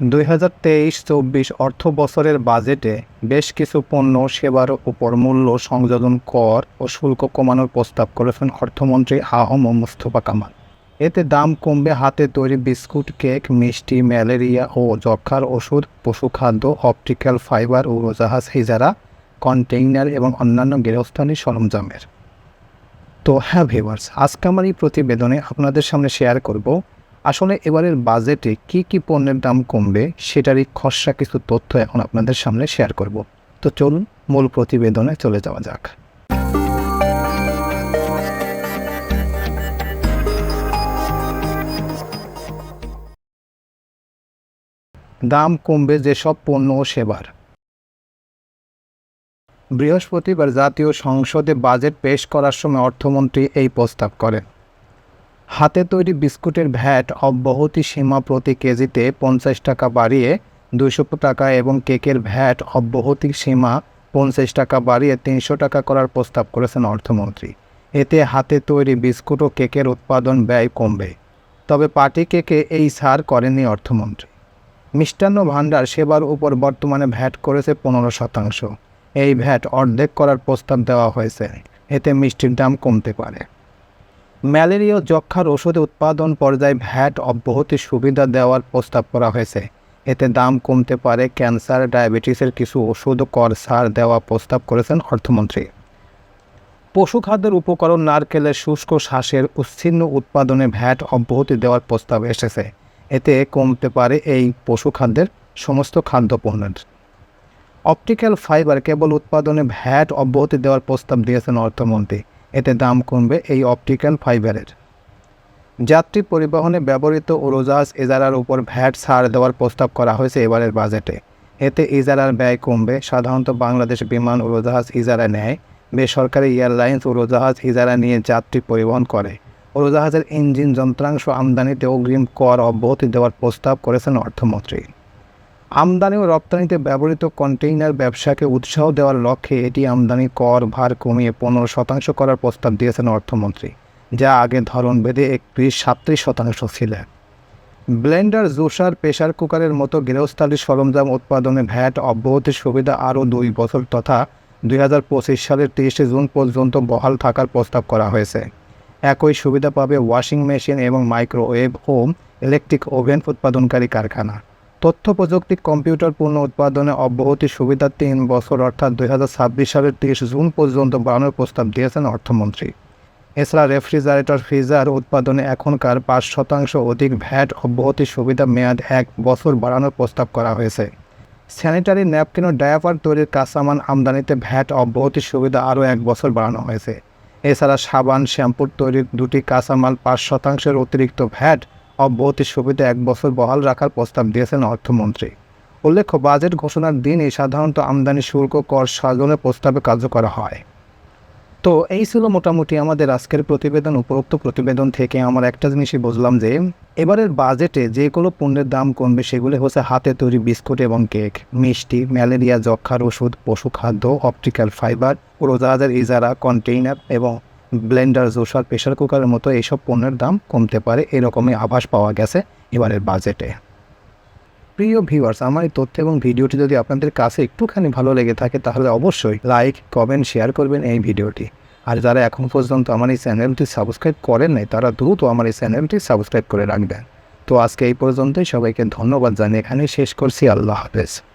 দুই হাজার তেইশ চব্বিশ অর্থ বছরের বাজেটে বেশ কিছু পণ্য সেবার উপর মূল্য সংযোজন কর ও শুল্ক কমানোর প্রস্তাব করেছেন অর্থমন্ত্রী আহম মুস্তফা কামাল। এতে দাম কমবে হাতে তৈরি বিস্কুট, কেক, মিষ্টি, ম্যালেরিয়া ও যক্ষার ওষুধ, পশুখাদ্য, অপটিক্যাল ফাইবার উড়োজাহাজ, হিজারা, কন্টেইনার এবং অন্যান্য গৃহস্থালী সরঞ্জামের। তো হ্যাঁ ভিউয়ার্স, আজকে আমার এই প্রতিবেদনে আপনাদের সামনে শেয়ার করব আসলে এবারের বাজেটে কি কি পণ্যের দাম কমবে সেটারই খসড়া কিছু তথ্য এখন আপনাদের সামনে শেয়ার করব। তো চলুন, মূল প্রতিবেদনে চলে যাওয়া যাক। দাম কমবে যেসব পণ্য ও সেবার। বৃহস্পতিবার জাতীয় সংসদে বাজেট পেশ করার সময় অর্থমন্ত্রী এই প্রস্তাব করেন। হাতে তৈরি বিস্কুটের ভ্যাট অব্যাহতি সীমা প্রতি কেজিতে পঞ্চাশ টাকা বাড়িয়ে দুশো টাকা এবং কেকের ভ্যাট অব্যাহতি সীমা পঞ্চাশ টাকা বাড়িয়ে তিনশো টাকা করার প্রস্তাব করেছেন অর্থমন্ত্রী। এতে হাতে তৈরি বিস্কুট ও কেকের উৎপাদন ব্যয় কমবে। তবে পার্টি কেকে এই ছাড় করেননি অর্থমন্ত্রী। মিষ্টান্ন ভাণ্ডার সেবার উপর বর্তমানে ভ্যাট করেছে পনেরো শতাংশ। এই ভ্যাট অর্ধেক করার প্রস্তাব দেওয়া হয়েছে। এতে মিষ্টির দাম কমতে পারে। ম্যালেরিয়া যক্ষার ওষুধ উৎপাদন পর্যায়ে ভ্যাট অব্যাহতির সুবিধা দেওয়ার প্রস্তাব করা হয়েছে। এতে দাম কমতে পারে, ক্যান্সার, ডায়াবেটিসের কিছু ওষুধ, কর ছাড় দেওয়া প্রস্তাব করেছেন অর্থমন্ত্রী। পশুখাদ্যের উপকরণ নারকেলের শুষ্ক শ্বাসের উচ্ছিন্ন উৎপাদনে ভ্যাট অব্যাহতি দেওয়ার প্রস্তাব এসেছে। এতে কমতে পারে এই পশুখাদ্যের সমস্ত খাদ্যপণ্যের। অপটিক্যাল ফাইবার কেবল উৎপাদনে ভ্যাট অব্যাহতি দেওয়ার প্রস্তাব দিয়েছেন অর্থমন্ত্রী। এতে দাম কমবে এই অপটিক্যাল ফাইবারের। যাত্রী পরিবহনে ব্যবহৃত উড়োজাহাজ ইজারার উপর ভ্যাট ছাড় দেওয়ার প্রস্তাব করা হয়েছে এবারের বাজেটে। এতে ইজারার ব্যয় কমবে। সাধারণত বাংলাদেশ বিমান উড়োজাহাজ ইজারা নেয়। বেসরকারি এয়ারলাইন্স উড়োজাহাজ ইজারা নিয়ে যাত্রী পরিবহন করে। উড়োজাহাজের ইঞ্জিন, যন্ত্রাংশ, আমদানিতে অগ্রিম কর অব্যাহতি দেওয়ার প্রস্তাব করেছেন অর্থমন্ত্রী। আমদানি ও রপ্তানিতে ব্যবহৃত কন্টেইনার ব্যবসাকে উৎসাহ দেওয়ার লক্ষ্যে এটি আমদানি কর ভার কমিয়ে পনেরো শতাংশ করার প্রস্তাব দিয়েছেন অর্থমন্ত্রী, যা আগে ধরন বেঁধে একত্রিশ সাতত্রিশ শতাংশ ছিল। ব্লেন্ডার জুসার প্রেশার কুকারের মতো গৃহস্থালী সরঞ্জাম উৎপাদনে ভ্যাট অব্যাহতির সুবিধা আরও দুই বছর তথা দুই হাজার পঁচিশ সালের তেইশে জুন পর্যন্ত বহাল থাকার প্রস্তাব করা হয়েছে। একই সুবিধা পাবে ওয়াশিং মেশিন এবং মাইক্রোওয়েভ হোম, ইলেকট্রিক ওভেন উৎপাদনকারী কারখানা। তথ্য প্রযুক্তি কম্পিউটার পণ্য উৎপাদনে অব্যাহতির সুবিধা তিন বছর, অর্থাৎ দু হাজার ছাব্বিশ সালের তিরিশ জুন পর্যন্ত বাড়ানোর প্রস্তাব দিয়েছেন অর্থমন্ত্রী। এছাড়া রেফ্রিজারেটর, ফ্রিজার উৎপাদনে এখনকার পাঁচ শতাংশ অধিক ভ্যাট অব্যাহতির সুবিধা মেয়াদ এক বছর বাড়ানোর প্রস্তাব করা হয়েছে। স্যানিটারি ন্যাপকিন ও ডায়াপার তৈরির কাঁচামাল আমদানিতে ভ্যাট অব্যাহতির সুবিধা আরও এক বছর বাড়ানো হয়েছে। এছাড়া সাবান, শ্যাম্পুর তৈরির দুটি কাঁচামাল পাঁচ শতাংশের অতিরিক্ত ভ্যাট অব্যাহতির সুবিধা এক বছর বহাল রাখার প্রস্তাব দিয়েছেন অর্থমন্ত্রী। উল্লেখ্য, বাজেট ঘোষণার দিনই সাধারণত আমদানি শুল্ক, কর সাজনের প্রস্তাবে কার্যকর হয়। তো এই ছিল মোটামুটি আমাদের আজকের প্রতিবেদন, উপরোক্ত প্রতিবেদন থেকে আমার একটা জিনিসই বুঝলাম যে, এবারের বাজেটে যে কোনো পণ্যের দাম কমবে সেগুলো হচ্ছে হাতে তৈরি বিস্কুট এবং কেক, মিষ্টি, ম্যালেরিয়া যক্ষার ওষুধ, পশু খাদ্য, অপটিক্যাল ফাইবার, উড়োজাহাজের ইজারা, কন্টেইনার এবং ব্লেন্ডার জোসার প্রেশার কুকারের মতো এইসব পণ্যের দাম কমতে পারে এরকমই আভাস পাওয়া গেছে এবারের বাজেটে। প্রিয় ভিউয়ার্স, আমার এই তথ্য এবং ভিডিওটি যদি আপনাদের কাছে একটুখানি ভালো লেগে থাকে, তাহলে অবশ্যই লাইক, কমেন্ট, শেয়ার করবেন এই ভিডিওটি। আর যারা এখন পর্যন্ত আমার এই চ্যানেলটি সাবস্ক্রাইব করেন নাই, তারা দ্রুত আমার এই চ্যানেলটি সাবস্ক্রাইব করে রাখবেন। তো আজকে এই পর্যন্তই, সবাইকে ধন্যবাদ জানিয়ে এখানে শেষ করছি। আল্লাহ হাফেজ।